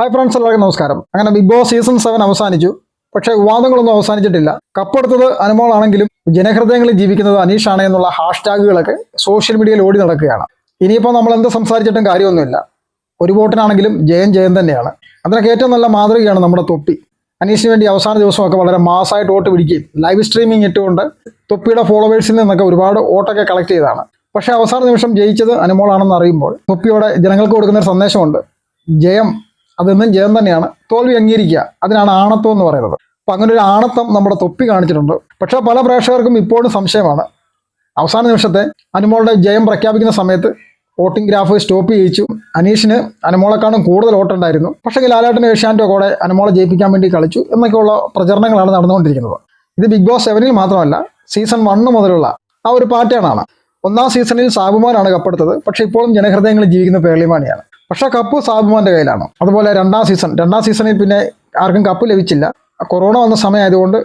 Hi friends എല്ലാവർക്കും നമസ്കാരം. അങ്ങനെ ബിഗ് ബോസ് സീസൺ സെവൻ അവസാനിച്ചു. പക്ഷേ വിവാദങ്ങളൊന്നും അവസാനിച്ചിട്ടില്ല. കപ്പെടുത്തത് അനുമോളാണെങ്കിലും ജനഹൃദയങ്ങളിൽ ജീവിക്കുന്നത് അനീഷാണ് എന്നുള്ള ഹാഷ്ടാഗുകളൊക്കെ സോഷ്യൽ മീഡിയയിൽ ഓടി നടക്കുകയാണ്. ഇനിയിപ്പോൾ നമ്മൾ എന്ത് സംസാരിച്ചിട്ടും കാര്യമൊന്നുമില്ല. ഒരു വോട്ടിനാണെങ്കിലും ജയം ജയം തന്നെയാണ്. അതിനൊക്കെ ഏറ്റവും നല്ല മാതൃകയാണ് നമ്മുടെ തൊപ്പി. അനീഷിന് വേണ്ടി അവസാന ദിവസമൊക്കെ വളരെ മാസമായിട്ട് വോട്ട് പിടിക്കുകയും ലൈവ് സ്ട്രീമിംഗ് ഇട്ടുകൊണ്ട് തൊപ്പിയുടെ ഫോളോവേഴ്സിൽ നിന്നൊക്കെ ഒരുപാട് വോട്ടൊക്കെ കളക്ട് ചെയ്തതാണ്. പക്ഷേ അവസാന നിമിഷം ജയിച്ചത് അനുമോളാണെന്ന് അറിയുമ്പോൾ തൊപ്പിയോടെ ജനങ്ങൾക്ക് കൊടുക്കുന്ന ഒരു സന്ദേശമുണ്ട്. ജയം അതെന്നും ജയം തന്നെയാണ്. തോൽവി അംഗീകരിക്കുക. അതിനാണ് ആണത്വം എന്ന് പറയുന്നത്. അപ്പം അങ്ങനെ ഒരു ആണത്വം നമ്മുടെ തൊപ്പി കാണിച്ചിട്ടുണ്ട്. പക്ഷേ പല പ്രേക്ഷകർക്കും ഇപ്പോഴും സംശയമാണ്. അവസാന നിമിഷത്തെ അനുമോളുടെ ജയം പ്രഖ്യാപിക്കുന്ന സമയത്ത് വോട്ടിംഗ് ഗ്രാഫ് സ്റ്റോപ്പ് ചെയ്യിച്ചു. അനീഷിന് അനുമോളെക്കാളും കൂടുതൽ വോട്ടുണ്ടായിരുന്നു. പക്ഷേ ലാലേട്ടന് ഏഷ്യാന്റെ കൂടെ അനുമോളെ ജയിപ്പിക്കാൻ വേണ്ടി കളിച്ചു എന്നൊക്കെയുള്ള പ്രചരണങ്ങളാണ് നടന്നുകൊണ്ടിരിക്കുന്നത്. ഇത് ബിഗ് ബോസ് സെവനിൽ മാത്രമല്ല സീസൺ വണ്ണ് മുതലുള്ള ആ ഒരു പാറ്റേണാണ്. ഒന്നാം സീസണിൽ സാബുമാനാണ് കപ്പെടുത്തത്. പക്ഷേ ഇപ്പോഴും ജനഹൃദയങ്ങളിൽ ജീവിക്കുന്ന പേളിമാണിയാണ് പക്ഷേ കപ്പ് സാബുമാന്റെ കയ്യിലാണ്. അതുപോലെ രണ്ടാം സീസൺ രണ്ടാം സീസണിൽ പിന്നെ ആർക്കും കപ്പ് ലഭിച്ചില്ല. കൊറോണ വന്ന സമയമായതുകൊണ്ട്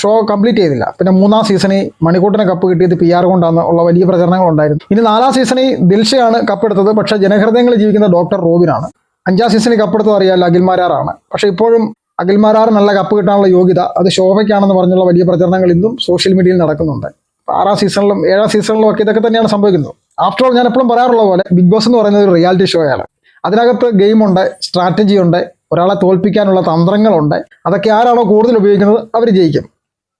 ഷോ കംപ്ലീറ്റ് ചെയ്തില്ല. പിന്നെ മൂന്നാം സീസണിൽ മണിക്കൂട്ടിന് കപ്പ് കിട്ടിയത് പി ആർ കൊണ്ടാണ് ഉള്ള വലിയ പ്രചരണങ്ങളുണ്ടായിരുന്നു. ഇനി നാലാം സീസണിൽ ദിൽഷയാണ് കപ്പെടുത്തത് പക്ഷെ ജനഹൃദയങ്ങളിൽ ജീവിക്കുന്ന ഡോക്ടർ റോബിനാണ്. അഞ്ചാം സീസണിൽ കപ്പെടുത്തത് അറിയാമല്ലോ അഖിൽമാരാറാണ് പക്ഷെ ഇപ്പോഴും അഖിൽമാരാറ് നല്ല കപ്പ് കിട്ടാനുള്ള യോഗ്യത അത് ശോഭയ്ക്കാണെന്ന് പറഞ്ഞുള്ള വലിയ പ്രചരണങ്ങൾ ഇന്നും സോഷ്യൽ മീഡിയയിൽ നടക്കുന്നുണ്ട്. ആറാം സീസണിലും ഏഴാം സീസണിലും ഒക്കെ ഇതൊക്കെ തന്നെയാണ് സംഭവിക്കുന്നത്. ആഫ്റ്റർ ഓൾ ഞാൻ എപ്പോഴും പറയാറുള്ള പോലെ ബിഗ് ബോസ് എന്ന് പറയുന്നത് ഒരു റിയാലിറ്റി ഷോയാണ് അതിനകത്ത് ഗെയിമുണ്ട് സ്ട്രാറ്റജി ഉണ്ട് ഒരാളെ തോൽപ്പിക്കാനുള്ള തന്ത്രങ്ങളുണ്ട്. അതൊക്കെ ആരാണോ കൂടുതൽ ഉപയോഗിക്കുന്നത് അവർ ജയിക്കും.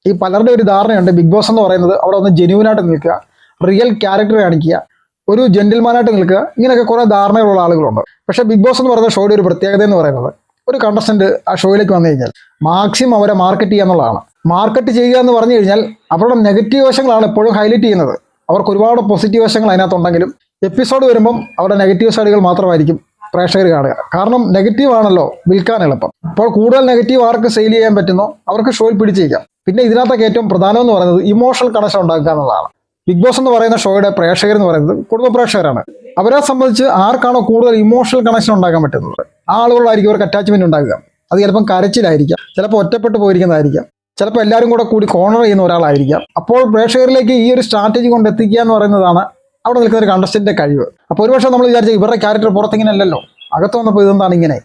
ഈ പലരുടെ ഒരു ധാരണയുണ്ട് ബിഗ് ബോസ് എന്ന് പറയുന്നത് അവിടെ ഒന്ന് ജെന്യൂനായിട്ട് നിൽക്കുക റിയൽ ക്യാരക്ടർ കാണിക്കുക ഒരു ജെന്റിൽമാനായിട്ട് നിൽക്കുക ഇങ്ങനെയൊക്കെ കുറേ ധാരണകളുള്ള ആളുകളുണ്ട്. പക്ഷേ ബിഗ് ബോസ് എന്ന് പറയുന്ന ഷോയുടെ ഒരു പ്രത്യേകത എന്ന് പറയുന്നത് ഒരു കണ്ടസ്റ്റന്റ് ആ ഷോയിലേക്ക് വന്നു കഴിഞ്ഞാൽ മാക്സിമം അവരെ മാർക്കറ്റ് ചെയ്യുക എന്നുള്ളതാണ്. മാർക്കറ്റ് ചെയ്യുക എന്ന് പറഞ്ഞു കഴിഞ്ഞാൽ അവരുടെ നെഗറ്റീവ് വശങ്ങളാണ് എപ്പോഴും ഹൈലൈറ്റ് ചെയ്യുന്നത്. അവർക്ക് ഒരുപാട് പോസിറ്റീവ് വശങ്ങൾ അതിനകത്തുണ്ടെങ്കിലും എപ്പിസോഡ് വരുമ്പം അവരുടെ നെഗറ്റീവ് സൈഡുകൾ മാത്രമായിരിക്കും പ്രേക്ഷകർ കാണുക. കാരണം നെഗറ്റീവ് ആണല്ലോ വിൽക്കാൻ എളുപ്പം. അപ്പോൾ കൂടുതൽ നെഗറ്റീവ് ആർക്ക് സെയിൽ ചെയ്യാൻ പറ്റുന്നോ? അവർക്ക് ഷോയിൽ പിടിച്ചേക്കാം പിന്നെ ഇതിനകത്തൊക്കെ ഏറ്റവും പ്രധാനം എന്ന് പറയുന്നത് ഇമോഷണൽ കണക്ഷൻ ഉണ്ടാക്കുക എന്നുള്ളതാണ്. ബിഗ് ബോസ് എന്ന് പറയുന്ന ഷോയുടെ പ്രേക്ഷകർ എന്ന് പറയുന്നത് കുടുംബ പ്രേക്ഷകരാണ്. അവരെ സംബന്ധിച്ച് ആർക്കാണോ കൂടുതൽ ഇമോഷണൽ കണക്ഷൻ ഉണ്ടാക്കാൻ പറ്റുന്നത്? ആ ആളുകളായിരിക്കും അവർക്ക് അറ്റാച്ച്മെന്റ് ഉണ്ടാകുക അത് ചിലപ്പം കരച്ചിലായിരിക്കാം. ചിലപ്പോൾ ഒറ്റപ്പെട്ടു പോയിരിക്കുന്നതായിരിക്കാം. ചിലപ്പോൾ എല്ലാവരും കൂടെ കൂടി കോർണർ ചെയ്യുന്ന ഒരാളായിരിക്കാം. അപ്പോൾ പ്രേക്ഷകരിലേക്ക് ഈ ഒരു സ്ട്രാറ്റജി കൊണ്ട് എത്തിക്കുക എന്ന് പറയുന്നതാണ് അവിടെ നിൽക്കുന്ന ഒരു കണ്ടസ്റ്റന്റെ കഴിവ്. അപ്പോൾ ഒരുപക്ഷെ നമ്മൾ വിചാരിച്ചു ഇവരുടെ ക്യാരക്ടർ പുറത്തിങ്ങനെ അല്ലല്ലോ അകത്ത് വന്നപ്പോൾ ഇതെന്താണ് ഇങ്ങനെ?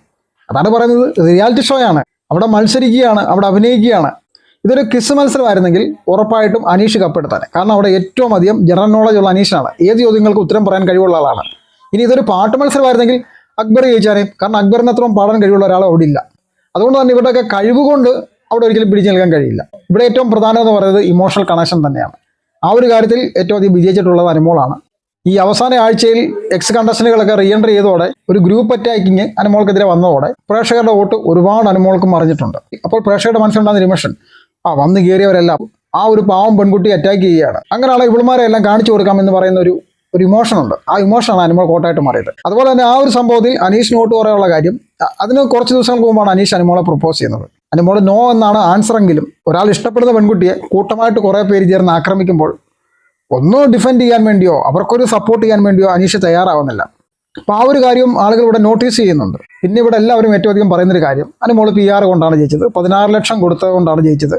അതാണ് പറയുന്നത്. റിയാലിറ്റി ഷോ ആണ്. അവിടെ മത്സരിക്കുകയാണ് അവിടെ അഭിനയിക്കുകയാണ്. ഇതൊരു കിസ് മത്സരമായിരുന്നെങ്കിൽ ഉറപ്പായിട്ടും അനീഷ് കപ്പെടുത്താൻ കാരണം അവിടെ ഏറ്റവും അധികം ജനറൽ നോളജ് ഉള്ള അനീഷാണ്. ഏത് ചോദ്യങ്ങൾക്ക് ഉത്തരം പറയാൻ കഴിവുള്ള ആളാണ്. ഇനി ഇതൊരു പാട്ട് മത്സരമായിരുന്നെങ്കിൽ അക്ബർ ജയിച്ചാനേയും കാരണം അക്ബറിന് അത്രയും പാടാൻ കഴിവുള്ള ഒരാൾ അവിടെ ഇല്ല. അതുകൊണ്ട് തന്നെ ഇവരുടെയൊക്കെ കഴിവുകൊണ്ട് അവിടെ ഒരിക്കലും പിടിച്ചു നിൽക്കാൻ കഴിയില്ല. ഇവിടെ ഏറ്റവും പ്രധാനം എന്ന് പറയുന്നത് ഇമോഷണൽ കണക്ഷൻ തന്നെയാണ്. ആ ഒരു കാര്യത്തിൽ ഏറ്റവും അധികം വിജയിച്ചിട്ടുള്ളത് അനുമോളാണ് ഈ അവസാന ആഴ്ചയിൽ എക്സ് കണ്ടസ്റ്റന്റുകളൊക്കെ റീ എൻട്രി ചെയ്തതോടെ ഒരു ഗ്രൂപ്പ് അറ്റാക്കിങ് അനുമോൾക്കെതിരെ വന്നതോടെ പ്രേക്ഷകരുടെ വോട്ട് ഒരുപാട് അനുമോൾക്ക് മറിഞ്ഞിട്ടുണ്ട്. അപ്പോൾ പ്രേക്ഷകരുടെ മനസ്സിലുണ്ടാകുന്ന നിമിഷം ആ വന്ന് കയറിയവരെല്ലാം ആ ഒരു പാവം പെൺകുട്ടി അറ്റാക്ക് ചെയ്യുകയാണ്. അങ്ങനെയുള്ള ഇവളുമാരെ എല്ലാം കാണിച്ചു കൊടുക്കാം എന്ന് പറയുന്ന ഒരു ഒരു ഇമോഷൻ ഉണ്ട്. ആ ഇമോഷനാണ് അനുമോൾ കോട്ടായിട്ട് മാറിയത്. അതുപോലെ തന്നെ ആ ഒരു സംഭവത്തിൽ അനീഷിന് വോട്ട് പറയാനുള്ള കാര്യം അതിന് കുറച്ച് ദിവസങ്ങൾക്ക് മുമ്പാണ് അനീഷ് അനുമോളെ പ്രപ്പോസ് ചെയ്യുന്നത്. അനുമോൾ നോ എന്നാണ് ആൻസർ എങ്കിലും ഒരാൾ ഇഷ്ടപ്പെടുന്ന പെൺകുട്ടിയെ കൂട്ടമായിട്ട് കുറേ പേര് ചേർന്ന് ആക്രമിക്കുമ്പോൾ ഒന്ന് ഡിഫെൻഡ് ചെയ്യാൻ വേണ്ടിയോ അവർക്കൊരു സപ്പോർട്ട് ചെയ്യാൻ വേണ്ടിയോ അനീഷ് തയ്യാറാവുന്നില്ല. അപ്പോൾ ആ ഒരു കാര്യം ആളുകൾ ഇവിടെ നോട്ടീസ് ചെയ്യുന്നുണ്ട്. പിന്നെ ഇവിടെ എല്ലാവരും ഏറ്റവും അധികം പറയുന്നൊരു കാര്യം അതിന് മോൾ പി ആർ കൊണ്ടാണ് ജയിച്ചത്. പതിനാറ് ലക്ഷം കൊടുത്തത് കൊണ്ടാണ് ജയിച്ചത്.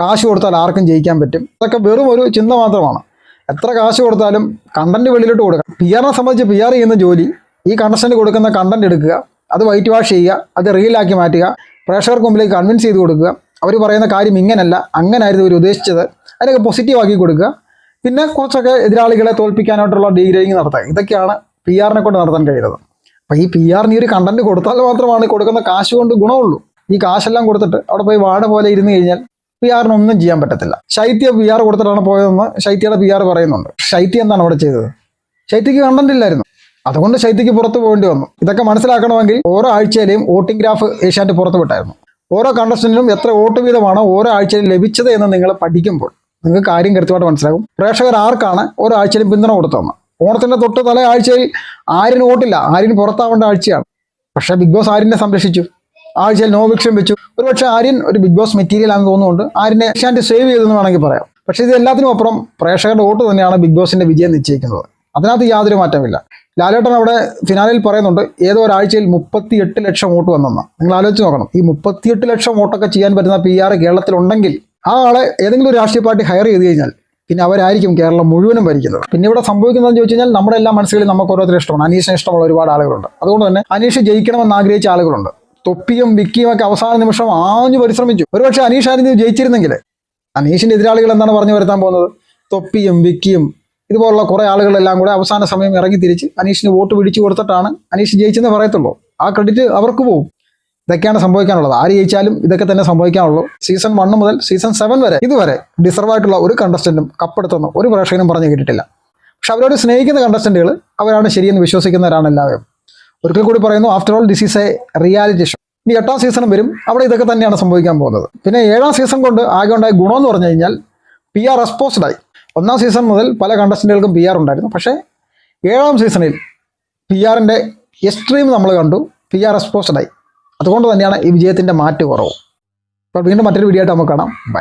കാശ് കൊടുത്താൽ ആർക്കും ജയിക്കാൻ പറ്റും. അതൊക്കെ വെറും ഒരു ചിന്ത മാത്രമാണ്. എത്ര കാശ് കൊടുത്താലും കണ്ടന്റ് വെളിയിലോട്ട് കൊടുക്കാം. പി ആറിനെ സംബന്ധിച്ച് പി ആർ ചെയ്യുന്ന ജോലി ഈ കണ്ടസ്റ്റന്റ് കൊടുക്കുന്ന കണ്ടന്റ് എടുക്കുക അത് വൈറ്റ് വാഷ് ചെയ്യുക അത് റീലാക്കി മാറ്റുക പ്രേക്ഷകർക്ക് മുമ്പിലേക്ക് കൺവിൻസ് ചെയ്ത് കൊടുക്കുക. അവർ പറയുന്ന കാര്യം ഇങ്ങനല്ല അങ്ങനായിരുന്നു ഇവർ ഉദ്ദേശിച്ചത്. അതിനൊക്കെ പോസിറ്റീവ് ആക്കി കൊടുക്കുക. പിന്നെ കുറച്ചൊക്കെ എതിരാളികളെ തോൽപ്പിക്കാനായിട്ടുള്ള ഡീഗ്രേഡിങ് നടത്തുക ഇതൊക്കെയാണ് പി ആറിനെ കൊണ്ട് നടത്താൻ കഴിയുന്നത്. അപ്പോൾ ഈ പി ആറിന് ഈ ഒരു കണ്ടന്റ് കൊടുത്താൽ മാത്രമാണ് കൊടുക്കുന്ന കാശ് കൊണ്ട് ഗുണമുള്ളൂ. ഈ കാശെല്ലാം കൊടുത്തിട്ട് അവിടെ പോയി വാട പോലെ ഇരുന്ന് കഴിഞ്ഞാൽ പി ആറിനൊന്നും ചെയ്യാൻ പറ്റത്തില്ല. ശൈത്യ പി ആർ കൊടുത്തിട്ടാണ് പോയതെന്ന് ശൈത്യയുടെ പി ആർ പറയുന്നുണ്ട്. ശൈത്യ എന്താണ് അവിടെ ചെയ്തത്? ശൈത്യക്ക് കണ്ടന്റ് ഇല്ലായിരുന്നു. അതുകൊണ്ട് ശൈത്യക്ക് പുറത്തു പോകേണ്ടി വന്നു. ഇതൊക്കെ മനസ്സിലാക്കണമെങ്കിൽ ഓരോ ആഴ്ചയിലെയും വോട്ടിംഗ് ഗ്രാഫ് ഏഷ്യാറ്റ് പുറത്തു വിട്ടായിരുന്നു ഓരോ കണ്ടസ്റ്റന്റിനും എത്ര വോട്ട് വീതമാണ് ഓരോ ആഴ്ചയിലും ലഭിച്ചത് എന്ന് നിങ്ങൾ പഠിക്കുമ്പോൾ നിങ്ങൾക്ക് കാര്യം കൃത്യമായിട്ട് മനസ്സിലാകും. പ്രേക്ഷകർ ആർക്കാണ് ഒരാഴ്ചയിലും പിന്തുണ കൊടുത്തതെന്ന്? ഓണത്തിന്റെ തൊട്ട് തല ആഴ്ചയിൽ ആരിന് വോട്ടില്ല. ആരിന് പുറത്താവേണ്ട ആഴ്ചയാണ്. പക്ഷെ ബിഗ് ബോസ് ആര്യനെ സംരക്ഷിച്ചു. ആഴ്ചയിൽ നോ വിക്ഷം വെച്ചു. ഒരുപക്ഷെ ആര്യൻ ഒരു ബിഗ് ബോസ് മെറ്റീരിയൽ ആണെന്ന് തോന്നുന്നുണ്ട്. ആര്യനെ ഏഷ്യാനെറ്റ് സേവ് ചെയ്തെന്ന് വേണമെങ്കിൽ പറയാം. പക്ഷെ ഇത് എല്ലാത്തിനും അപ്പുറം പ്രേക്ഷകരുടെ വോട്ട് തന്നെയാണ് ബിഗ് ബോസിന്റെ വിജയം നിശ്ചയിക്കുന്നത്. അതിനകത്ത് യാതൊരു മാറ്റമില്ല. ലാലേട്ടൻ അവിടെ ഫിനാലിൽ പറയുന്നുണ്ട് ഏതോ ഒരാഴ്ചയിൽ മുപ്പത്തി എട്ട് ലക്ഷം വോട്ട് വന്നെന്ന്. നിങ്ങൾ ആലോചിച്ച് നോക്കണം. ഈ മുപ്പത്തിയെട്ട് ലക്ഷം വോട്ടൊക്കെ ചെയ്യാൻ പറ്റുന്ന പി ആർ കേരളത്തിലുണ്ടെങ്കിൽ ആ ആളെ ഏതെങ്കിലും ഒരു രാഷ്ട്രീയ പാർട്ടി ഹയർ ചെയ്ത് കഴിഞ്ഞാൽ പിന്നെ അവരായിരിക്കും കേരളം മുഴുവനും ഭരിക്കുന്നത്. പിന്നെ ഇവിടെ സംഭവിക്കുന്നതെന്ന് ചോദിച്ചു കഴിഞ്ഞാൽ നമ്മുടെ എല്ലാ മനസ്സുകളിൽ നമുക്ക് ഓരോരുത്തരും ഇഷ്ടമാണ്. അനീഷിനെ ഇഷ്ടമുള്ള ഒരുപാട് ആളുകളുണ്ട്. അതുകൊണ്ട് തന്നെ അനീഷ് ജയിക്കണമെന്ന് ആഗ്രഹിച്ച ആളുകളുണ്ട്. തൊപ്പിയും വിക്കിയും ഒക്കെ അവസാന നിമിഷം ആഞ്ഞു പരിശ്രമിച്ചു. ഒരുപക്ഷെ അനീഷ് ആരും ജയിച്ചിരുന്നെങ്കിൽ അനീഷിന്റെ എതിരാളികൾ എന്താണ് പറഞ്ഞു വരുത്താൻ പോകുന്നത്? തൊപ്പിയും വിക്കിയും ഇതുപോലുള്ള കുറെ ആളുകളെല്ലാം കൂടെ അവസാന സമയം ഇറങ്ങി തിരിച്ച് അനീഷിന് വോട്ട് പിടിച്ചു കൊടുത്തിട്ടാണ് അനീഷ് ജയിച്ചെന്ന് പറയത്തുള്ളൂ. ആ ക്രെഡിറ്റ് അവർക്ക് പോകും ഇതൊക്കെയാണ് സംഭവിക്കാനുള്ളത്. ആര് ജയിച്ചാലും ഇതൊക്കെ തന്നെ സംഭവിക്കാനുള്ളൂ. സീസൺ വൺ മുതൽ സീസൺ സെവൻ വരെ ഇതുവരെ ഡിസർവ് ആയിട്ടുള്ള ഒരു കണ്ടസ്റ്റന്റും കപ്പെടുത്തുന്ന ഒരു പ്രേക്ഷകനും പറഞ്ഞു കേട്ടിട്ടില്ല. പക്ഷെ അവരോട് സ്നേഹിക്കുന്ന കണ്ടസ്റ്റന്റുകൾ അവരാണ് ശരിയെന്ന് വിശ്വസിക്കുന്നവരാണ് എല്ലാവരും. ഒരിക്കൽ കൂടി പറയുന്നു after all this is a reality show ഇനി എട്ടാം സീസണും വരും. അവിടെ ഇതൊക്കെ തന്നെയാണ് സംഭവിക്കാൻ പോകുന്നത്. പിന്നെ ഏഴാം സീസൺ കൊണ്ട് ആകെ ഉണ്ടായ ഗുണം എന്ന് പറഞ്ഞു കഴിഞ്ഞാൽ പി ആർ റെസ്പോസ്ഡായി ഒന്നാം സീസൺ മുതൽ പല കണ്ടസ്റ്റന്റുകൾക്കും പി ആർ ഉണ്ടായിരുന്നു. പക്ഷേ ഏഴാം സീസണിൽ പി ആറിന്റെ എക്സ്ട്രീം നമ്മൾ കണ്ടു. പി ആർ റെസ്പോസ്ഡായി അതുകൊണ്ട് തന്നെയാണ് ഈ വിജയത്തിന്റെ മാറ്റ് കുറവ്. അപ്പോൾ വീണ്ടും മറ്റൊരു വീഡിയോ ആയിട്ട് നമുക്ക് കാണാം. ബൈ